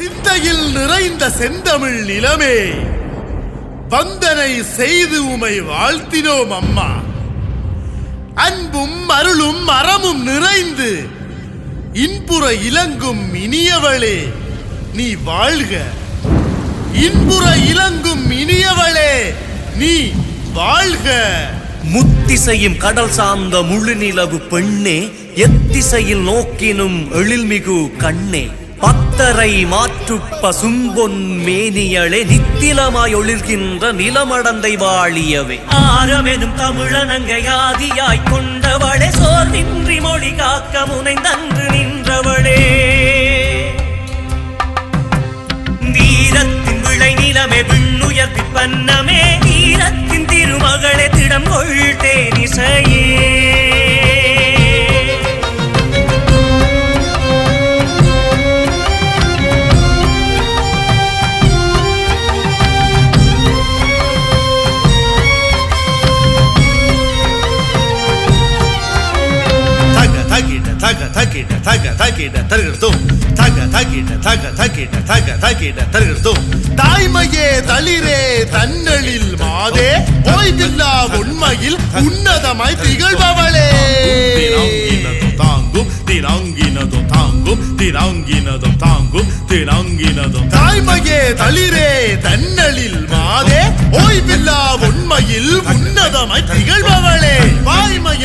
சிந்தையில் நிறைந்த செந்தமிழ் நிலமே. வந்தனை செய்து உமை வாழ்த்தினோம் அம்மா. அன்பும் அருளும் அறமும் நிறைந்து இன்புற இலங்கும் இனியவளே நீ வாழ்க. இன்புற இலங்கும் இனியவளே நீ வாழ்க. முத்திசையும் கடல் சார்ந்த முழு நிலவு பெண்ணே எத்திசையில் நோக்கினும் எழில்மிகு கண்ணே. பத்தரை மாற்றுப்ப சும்பொன் மேனியளே நித்திலமாய் ஒளிர்கின்ற நிலமடந்தை வாழியவே. ஆரமெனும் தமிழனங்கை ஆதியாய் கொண்டவளே சோர்வின்றி மொழி காக்க முனைந்தன்று தக தகிட தக தகிட தருகிறதும் தக தகிட தக தகிட தக தகிட தருகிறதும் தாய்மையே தளிரே தன்னலில் மாதே. ஓய்வில்லா உண்மையில் உன்னதமாய் திகழ்பவளே. தாங்கும் தினாங்கினதும் தாங்கும் தினாங்கினதும் தாங்கும் தினாங்கினதும் தாய்மையே தளிரே தன்னலில் மாதே. ஓய்வில்லா உண்மையில் உன்னதமாய் திகழ்பவளே. வாய்மை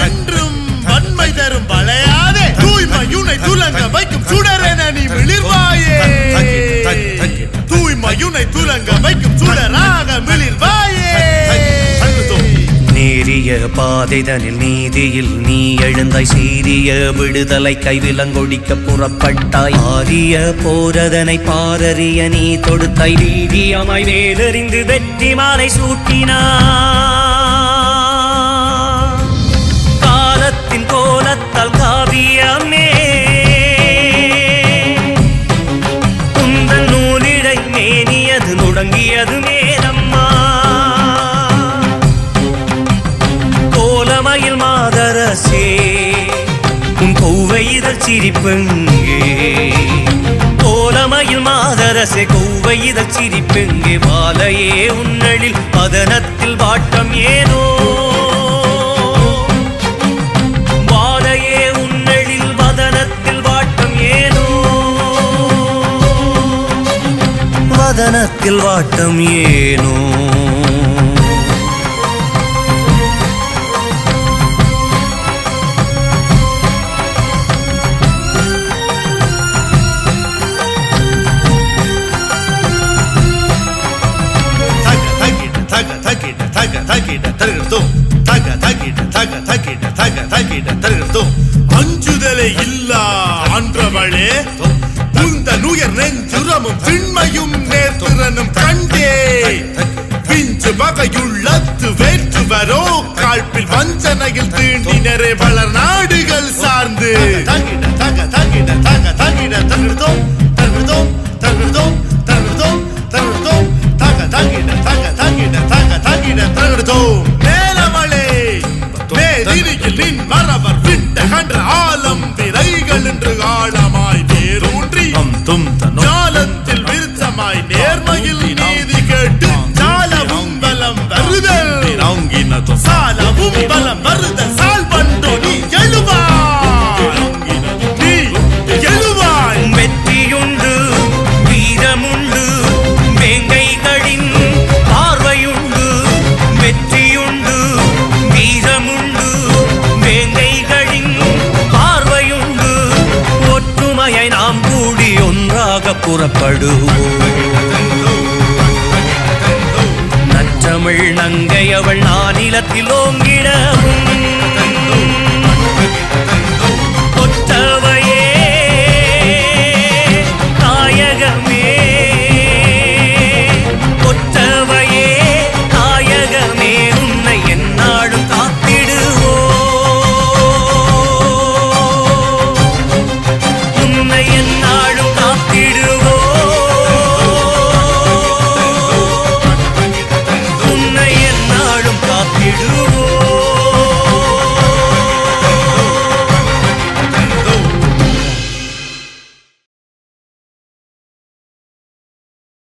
பாதைதனில் நீதியில் நீ எழுந்தாய். சீரிய விடுதலை கைவிலங்கொடிக்க புறப்பட்டாய். ஆரிய போரதனை பாரறிய நீ தொடுத்தாய். வீரியமாய் வேலறிந்து வெற்றி மாலை சூட்டினாய். காலத்தின் கோலத்தால் காவியமே குந்தன் மாதரசே உன் கொவ்வை இதழ் சிரிப்பெங்கே. கோலமயில் மாதரசே கொவ்வை இதழ் சிரிப்பெங்கே. மாலையே உன்னழில் பதனத்தில் வாட்டம் ஏனோ. மாலையே உன்னழில் வதனத்தில் வாட்டம் ஏனோ. வதனத்தில் வாட்டம் ஏனோ. தகிட தருகிறதும் தக தகிட தக தகிட தக தகிட தருகிறதும் அஞ்சுதலே இல்லா ஆன்றவளே. உந்த நுயர் நெஞ்சுரமும் திண்மையும் நேர்த்திறனும் கண்டே. பிஞ்சு வகையுள்ளத்து வேற்று வரோ காழ்ப்பில் வஞ்சனையில் தீண்டினரே வளர்னா. புறப்படுவோம் நற்றமிழ் நங்கை அவள் நானிலத்தில் ஓங்கிடவும்